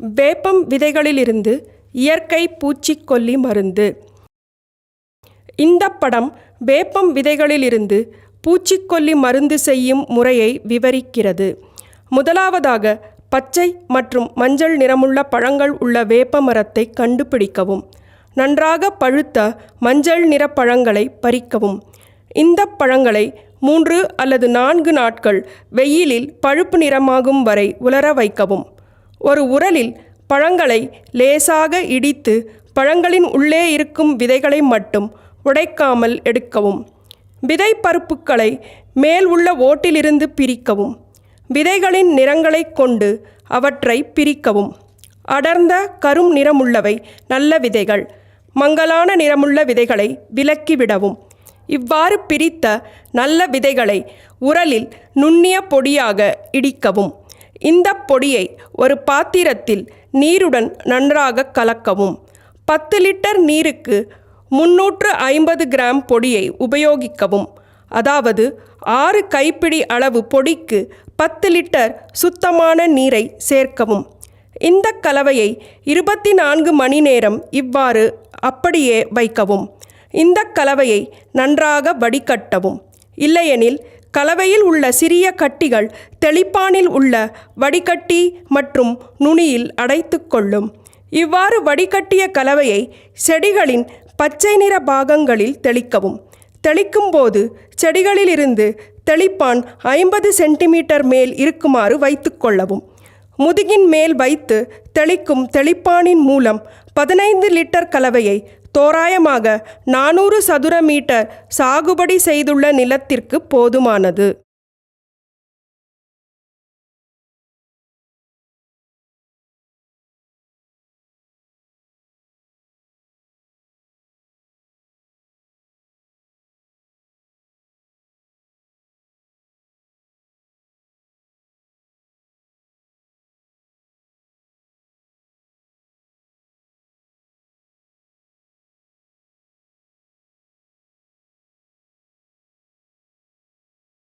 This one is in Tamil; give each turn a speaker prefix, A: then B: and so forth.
A: வேப்பம் விதைகளிலிருந்து இயற்கை பூச்சிக்கொல்லி மருந்து. இந்த படம் வேப்பம் விதைகளிலிருந்து பூச்சிக்கொல்லி மருந்து செய்யும் முறையை விவரிக்கிறது. முதலாவதாக பச்சை மற்றும் மஞ்சள் நிறமுள்ள பழங்கள் உள்ள வேப்ப மரத்தை கண்டுபிடிக்கவும். நன்றாக பழுத்த மஞ்சள் நிற பழங்களை பறிக்கவும். இந்த பழங்களை மூன்று அல்லது நான்கு நாட்கள் வெயிலில் பழுப்பு நிறமாகும் வரை உலர வைக்கவும். ஒரு உரலில் பழங்களை லேசாக இடித்து பழங்களின் உள்ளே இருக்கும் விதைகளை மட்டும் உடைக்காமல் எடுக்கவும். விதை பருப்புக்களை மேல் உள்ள ஓட்டிலிருந்து பிரிக்கவும். விதைகளின் நிறங்களைக் கொண்டு அவற்றை பிரிக்கவும். அடர்ந்த கரும் நிறமுள்ளவை நல்ல விதைகள். மங்கலான நிறமுள்ள விதைகளை விலக்கிவிடவும். இவ்வாறு பிரித்த நல்ல விதைகளை உரலில் நுண்ணிய பொடியாக இடிக்கவும். இந்த பொடியை ஒரு பாத்திரத்தில் நீருடன் நன்றாக கலக்கவும். பத்து லிட்டர் நீருக்கு முன்னூற்று ஐம்பது கிராம் பொடியை உபயோகிக்கவும். அதாவது ஆறு கைப்பிடி அளவு பொடிக்கு பத்து லிட்டர் சுத்தமான நீரை சேர்க்கவும். இந்த கலவையை இருபத்தி நான்கு மணி நேரம் இவ்வாறு அப்படியே வைக்கவும். இந்த கலவையை நன்றாக வடிகட்டவும். இல்லையெனில் கலவையில் உள்ள சிறிய கட்டிகள் தெளிப்பானில் உள்ள வடிகட்டி மற்றும் நுனியில் அடைத்துக்கொள்ளும் இவ்வாறு வடிகட்டிய கலவையை செடிகளின் பச்சை நிற பாகங்களில் தெளிக்கவும். தெளிக்கும்போது செடிகளிலிருந்து தெளிப்பான் ஐம்பது சென்டிமீட்டர் மேல் இருக்குமாறு வைத்துக்கொள்ளவும் முதுகின் மேல் வைத்து தெளிக்கும் தெளிப்பானின் மூலம் பதினைந்து லிட்டர் கலவையை தோராயமாக நானூறு சதுர மீட்டர் சாகுபடி செய்துள்ள நிலத்திற்கு போதுமானது.